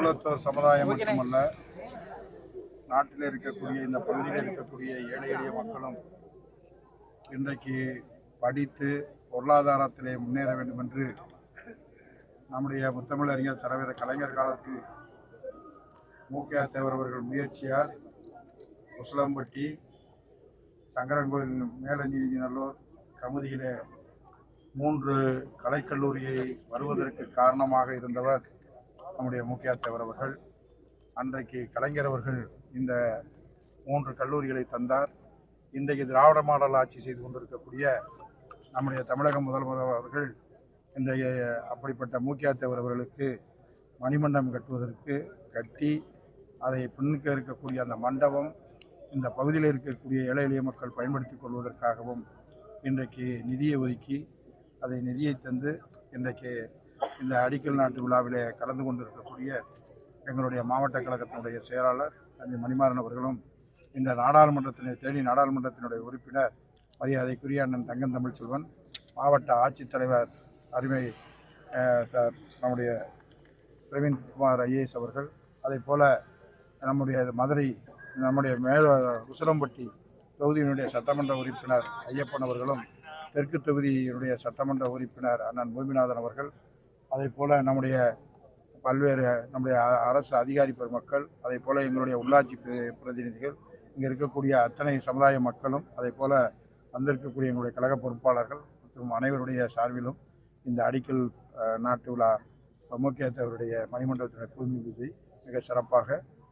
குலத்தோர் சமுதாயம் மட்டுமல்ல நாட்டில் இருக்கக்கூடிய இந்த பகுதியில் இருக்கக்கூடிய ஏழை எளிய மக்களும் இன்றைக்கு படித்து பொருளாதாரத்திலே முன்னேற வேண்டும் என்று நம்முடைய முத்தமிழறிஞர் தலைவர் கலைஞர் காலத்தில் மூக்கையா தேவர் அவர்கள் முயற்சியால் உசிலம்பட்டி மேலநீதி நல்லூர் கமுதியிலே மூன்று கலைக்கல்லூரியை வருவதற்கு காரணமாக இருந்தவர் நம்முடைய முக்கியத்தவர் தேவர் அவர்கள் அன்றைக்கு கலைஞர் அவர்கள் இந்த மூன்று கல்லூரிகளை தந்தார். இன்றைக்கு திராவிட மாடல் ஆட்சி செய்து கொண்டிருக்கக்கூடிய நம்முடைய தமிழக முதல்வர் அவர்கள் இன்றைய அப்படிப்பட்ட மூக்கியா அவர்களுக்கு மணிமண்டபம் கட்டுவதற்கு கட்டி அதை பின்னுக்க இருக்கக்கூடிய அந்த மண்டபம் இந்த பகுதியில் இருக்கக்கூடிய ஏழை எளிய மக்கள் பயன்படுத்திக் கொள்வதற்காகவும் இன்றைக்கு நிதியை ஒதுக்கி அதை நிதியை தந்து இன்றைக்கு இந்த அடிக்கல் நாட்டு விழாவிலே கலந்து கொண்டிருக்கக்கூடிய எங்களுடைய மாவட்ட கழகத்தினுடைய செயலாளர் தம்பி மணிமாறன் அவர்களும் இந்த நாடாளுமன்றத்தினை தேனி நாடாளுமன்றத்தினுடைய உறுப்பினர் மரியாதைக்குரிய அண்ணன் தங்கம் தமிழ்ச்செல்வன் மாவட்ட ஆட்சித்தலைவர் அருமை சார் நம்முடைய பிரவீன்குமார் ஐஏஎஸ் அவர்கள் அதே போல் நம்முடைய மதுரை நம்முடைய மேல உசிலம்பட்டி தொகுதியினுடைய சட்டமன்ற உறுப்பினர் ஐயப்பன் அவர்களும் தெற்கு தொகுதியினுடைய சட்டமன்ற உறுப்பினர் அண்ணன் பூமிநாதன் அவர்கள் அதே போல் நம்முடைய பல்வேறு நம்முடைய அரசு அதிகாரி பெருமக்கள் அதே போல் எங்களுடைய உள்ளாட்சி பிர- பிரதிநிதிகள் இங்கே இருக்கக்கூடிய அத்தனை சமுதாய மக்களும் அதே போல் வந்திருக்கக்கூடிய எங்களுடைய கழக பொறுப்பாளர்கள் மற்றும் அனைவருடைய சார்பிலும் இந்த அடிக்கல் நாட்டு விழா முக்கியத்தவருடைய மணிமண்டபத்தினுடைய பூமி பூஜை மிக சிறப்பாக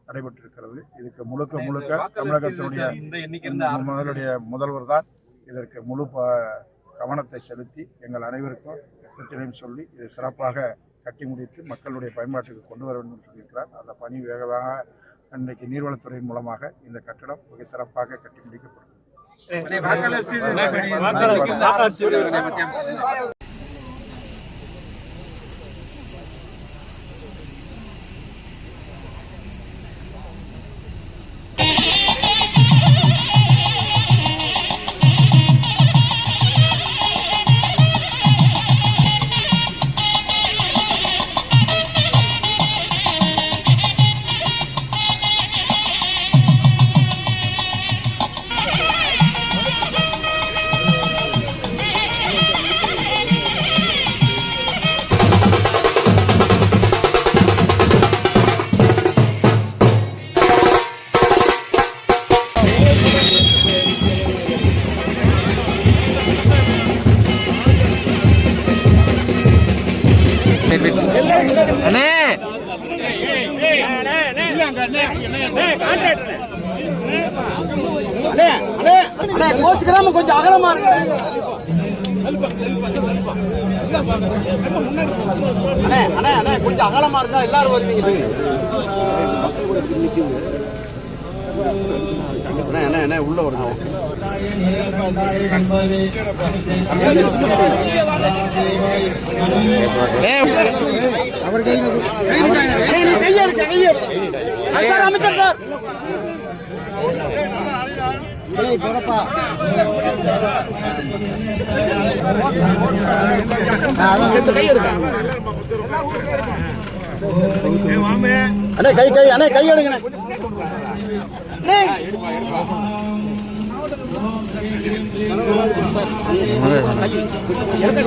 நடைபெற்றிருக்கிறது. இதுக்கு முழுக்க முழுக்க தமிழகத்தினுடைய முதலுடைய முதல்வர் தான் இதற்கு முழு கவனத்தை செலுத்தி எங்கள் அனைவருக்கும் ஒத்துழைப்பு சொல்லி இதை சிறப்பாக கட்டி முடித்து மக்களுடைய பயன்பாட்டுக்கு கொண்டு வர வேண்டும் என்று சொல்லியிருக்கிறார். அந்த பணி வேகமாக இன்றைக்கு நீர்வளத்துறையின் மூலமாக இந்த கட்டடம் மிக சிறப்பாக கட்டி முடிக்கப்படும். அண்ணே. கோச்சுக்கிறாம கொஞ்சம் அகலமா இருக்கு அண்ணே அண்ணே அண்ணே கொஞ்சம் அகலமா இருந்தா எல்லாரும் வருவீங்க. என்ன என்ன உள்ள வருங்க. அமைச்சர் சார். அண்ணே கை கை அண்ணே கை எடுங்கண்ணே. ఎక్కడ